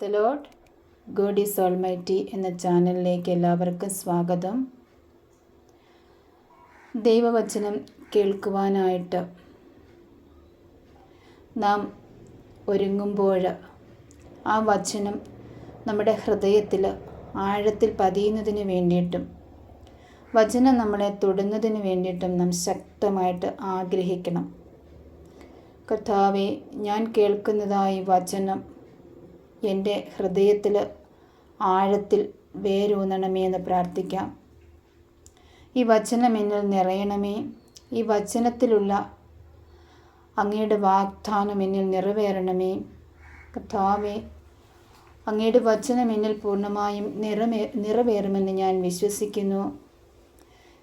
The Lord God is almighty എന്ന ചാനലിലേക്ക് എല്ലാവർക്കും സ്വാഗതം. ദൈവവചനം കേൾക്കുവാനായിട്ട് നാം ഒരുങ്ങുമ്പോൾ ആ വചനം നമ്മുടെ ഹൃദയത്തിൽ ആഴത്തിൽ പതിയുന്നതിന് വേണ്ടിയിട്ടും വചനം നമ്മളെ തൊടുന്നതിന് വേണ്ടിയിട്ടും നാം ശക്തമായിട്ട് ആഗ്രഹിക്കണം. കർത്താവെ ഞാൻ കേൾക്കുന്നതായി വചനം എന്റെ ഹൃദയത്തിൽ ആഴത്തിൽ വേരൂന്നണമേ എന്ന് പ്രാർത്ഥിക്കാം. ഈ വചനം എന്നിൽ നിറയണമേ. ഈ വചനത്തിലുള്ള അങ്ങയുടെ വാഗ്ദാനം എന്നിൽ നിറവേറണമേ. കഥാവേ അങ്ങയുടെ വചനം എന്നിൽ പൂർണമായും നിറമേ നിറവേറുമെന്ന് ഞാൻ വിശ്വസിക്കുന്നു.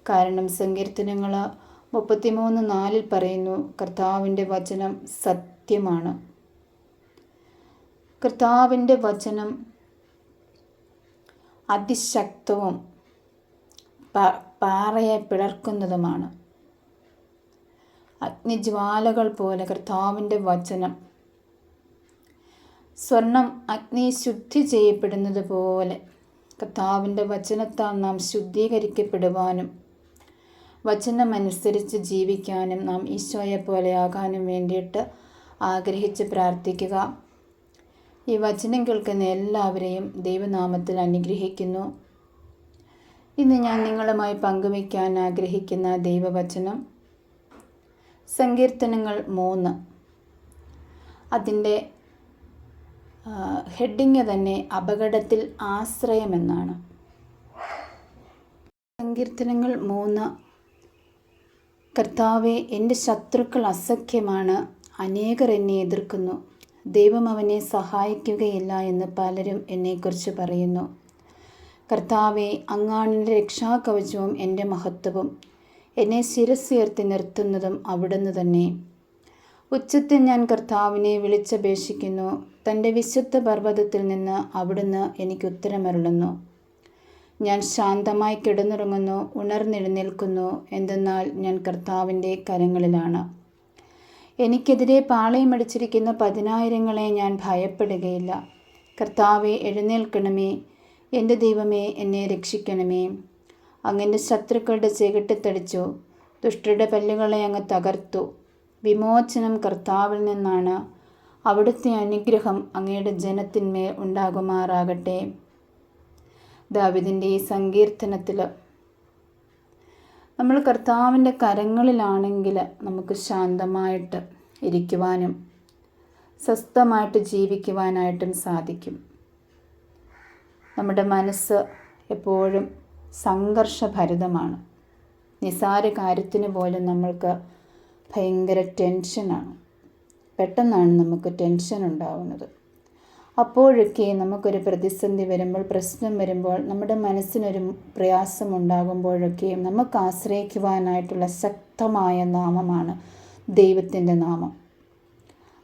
കാരണം സങ്കീർത്തനങ്ങൾ മുപ്പത്തിമൂന്ന് നാലിൽ പറയുന്നു കർത്താവിന്റെ വചനം സത്യമാണ്. കർത്താവിന്റെ വചനം അതിശക്തവും പാറയെ പിളർക്കുന്നതുമാണ്. അഗ്നിജ്വാലകൾ പോലെ കർത്താവിന്റെ വചനം. സ്വർണം അഗ്നി ശുദ്ധി ചെയ്യപ്പെടുന്നത് പോലെ കർത്താവിന്റെ വചനത്താൽ നാം ശുദ്ധീകരിക്കപ്പെടുവാനും വചനമനുസരിച്ച് ജീവിക്കാനും നാം ഈശോയെ പോലെയാകാനും വേണ്ടിയിട്ട് ആഗ്രഹിച്ച് പ്രാർത്ഥിക്കുക. ഈ വചനം കേൾക്കുന്ന എല്ലാവരെയും ദൈവനാമത്തിൽ അനുഗ്രഹിക്കുന്നു. ഇന്ന് ഞാൻ നിങ്ങളുമായി പങ്കുവയ്ക്കാൻ ആഗ്രഹിക്കുന്ന ദൈവവചനം സങ്കീർത്തനങ്ങൾ മൂന്ന്. അതിന്റെ ഹെഡിങ് തന്നെ അപകടത്തിൽ ആശ്രയമെന്നാണ്. സങ്കീർത്തനങ്ങൾ മൂന്ന്. കർത്താവെ എന്റെ ശത്രുക്കൾ അസഖ്യമാണ് അനേകർ എന്നെ എതിർക്കുന്നു. ദൈവം അവനെ സഹായിക്കുകയില്ല എന്ന് പലരും എന്നെക്കുറിച്ച് പറയുന്നു. കർത്താവെ അങ്ങാണിന്റെ രക്ഷാകവചവും എന്റെ മഹത്വവും. എന്നെ ശിരസ്സുയർത്തി നിർത്തുന്നതും അവിടുന്ന് തന്നെ. ഉച്ചത്തിൽ ഞാൻ കർത്താവിനെ വിളിച്ചപേക്ഷിക്കുന്നു. തന്റെ വിശുദ്ധ പർവതത്തിൽ നിന്ന് അവിടുന്ന് എനിക്ക് ഉത്തരമരുളുന്നു. ഞാൻ ശാന്തമായി കിടന്നുറങ്ങുന്നു ഉണർന്നെഴുന്നേൽക്കുന്നു. എന്തെന്നാൽ ഞാൻ കർത്താവിന്റെ കരങ്ങളിലാണ്. എനിക്കെതിരെ പാളയമടിച്ചിരിക്കുന്ന പതിനായിരങ്ങളെ ഞാൻ ഭയപ്പെടുകയില്ല. കർത്താവെ എഴുന്നേൽക്കണമേ. എന്റെ ദൈവമേ എന്നെ രക്ഷിക്കണമേ. അങ്ങന്റെ ശത്രുക്കളുടെ ചെകിട്ടിത്തടിച്ചു. ദുഷ്ടരുടെ പല്ലുകളെ അങ്ങ് തകർത്തു. വിമോചനം കർത്താവിൽ നിന്നാണ്. അവിടുത്തെ അനുഗ്രഹം അങ്ങയുടെ ജനത്തിന്മേൽ ഉണ്ടാകുമാറാകട്ടെ. ദാവിദിന്റെ ഈ സങ്കീർത്തനത്തിൽ നമ്മൾ കർത്താവിന്റെ കരങ്ങളിലാണെങ്കിൽ നമുക്ക് ശാന്തമായിട്ട് ഇരിക്കുവാനും സ്വസ്ഥമായിട്ട് ജീവിക്കുവാനായിട്ടും സാധിക്കും. നമ്മുടെ മനസ്സ് എപ്പോഴും സംഘർഷഭരിതമാണ്. നിസാര കാര്യത്തിന് പോലും നമ്മൾക്ക് ഭയങ്കര ടെൻഷനാണ്. പെട്ടെന്നാണ് നമുക്ക് ടെൻഷൻ ഉണ്ടാവുന്നത്. അപ്പോഴൊക്കെ നമുക്കൊരു പ്രതിസന്ധി വരുമ്പോൾ പ്രശ്നം വരുമ്പോൾ നമ്മുടെ മനസ്സിനൊരു പ്രയാസം ഉണ്ടാകുമ്പോഴൊക്കെയും നമുക്ക് ആശ്രയിക്കുവാനായിട്ടുള്ള ശക്തമായ നാമമാണ് ദൈവത്തിന്റെ നാമം.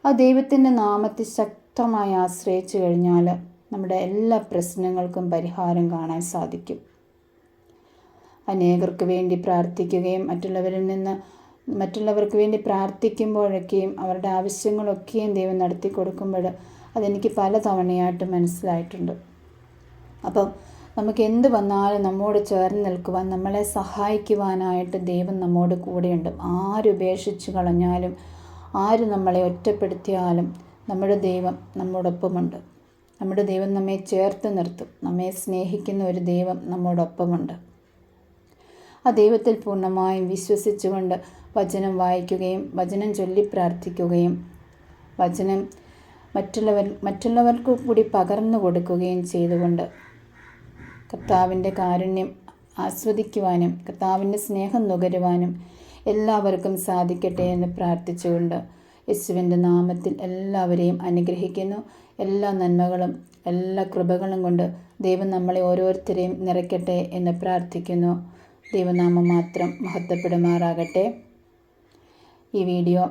ആ ദൈവത്തിന്റെ നാമത്തെ ശക്തമായി ആശ്രയിച്ചു കഴിഞ്ഞാൽ നമ്മുടെ എല്ലാ പ്രശ്നങ്ങൾക്കും പരിഹാരം കാണാൻ സാധിക്കും. അനേകർക്ക് വേണ്ടി പ്രാർത്ഥിക്കുകയും മറ്റുള്ളവരിൽ നിന്ന് മറ്റുള്ളവർക്ക് വേണ്ടി പ്രാർത്ഥിക്കുമ്പോഴൊക്കെയും അവരുടെ ആവശ്യങ്ങളൊക്കെയും ദൈവം നടത്തി കൊടുക്കുമ്പോൾ അതെനിക്ക് പല തവണയായിട്ട് മനസ്സിലായിട്ടുണ്ട്. അപ്പം നമുക്ക് എന്ത് വന്നാലും നമ്മോട് ചേർന്ന് നിൽക്കുവാൻ നമ്മളെ സഹായിക്കുവാനായിട്ട് ദൈവം നമ്മോട് കൂടെയുണ്ട്. ആരുപേക്ഷിച്ച് കളഞ്ഞാലും ആര് നമ്മളെ ഒറ്റപ്പെടുത്തിയാലും നമ്മുടെ ദൈവം നമ്മോടൊപ്പമുണ്ട്. നമ്മുടെ ദൈവം നമ്മെ ചേർത്ത് നിർത്തും. നമ്മെ സ്നേഹിക്കുന്ന ഒരു ദൈവം നമ്മോടൊപ്പമുണ്ട്. ആ ദൈവത്തിൽ പൂർണമായും വിശ്വസിച്ചുകൊണ്ട് വചനം വായിക്കുകയും വചനം ചൊല്ലി പ്രാർത്ഥിക്കുകയും വചനം മറ്റുള്ളവർ മറ്റുള്ളവർക്ക് കൂടി പകർന്നു കൊടുക്കുകയും ചെയ്തുകൊണ്ട് കർത്താവിന്റെ കാരുണ്യം ആസ്വദിക്കുവാനും കർത്താവിന്റെ സ്നേഹം നുകരുവാനും എല്ലാവർക്കും സാധിക്കട്ടെ എന്ന് പ്രാർത്ഥിച്ചുകൊണ്ട് യേശുവിന്റെ നാമത്തിൽ എല്ലാവരെയും അനുഗ്രഹിക്കുന്നു. എല്ലാ നന്മകളും എല്ലാ കൃപകളും കൊണ്ട് ദൈവം നമ്മളെ ഓരോരുത്തരെയും നിറയ്ക്കട്ടെ എന്ന് പ്രാർത്ഥിക്കുന്നു. ദൈവനാമം മാത്രം മഹത്വപ്പെടുമാറാകട്ടെ. ഈ വീഡിയോ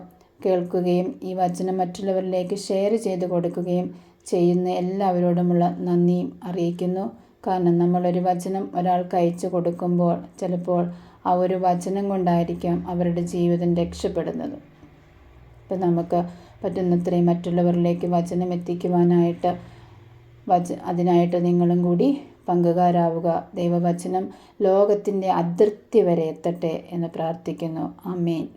കേൾക്കുകയും ഈ വചനം മറ്റുള്ളവരിലേക്ക് ഷെയർ ചെയ്ത് കൊടുക്കുകയും ചെയ്യുന്ന എല്ലാവരോടുമുള്ള നന്ദിയും അറിയിക്കുന്നു. കാരണം നമ്മളൊരു വചനം ഒരാൾക്ക് അയച്ചു കൊടുക്കുമ്പോൾ ചിലപ്പോൾ ആ ഒരു വചനം കൊണ്ടായിരിക്കാം അവരുടെ ജീവിതം രക്ഷപ്പെടുന്നത്. ഇപ്പം നമുക്ക് പറ്റുന്നത്രയും മറ്റുള്ളവരിലേക്ക് വചനം എത്തിക്കുവാനായിട്ട് വച അതിനായിട്ട് നിങ്ങളും കൂടി പങ്കുകാരാവുക. ദൈവവചനം ലോകത്തിന്റെ അതിർത്തി വരെ എത്തട്ടെ എന്ന് പ്രാർത്ഥിക്കുന്നു. അമ്മേൻ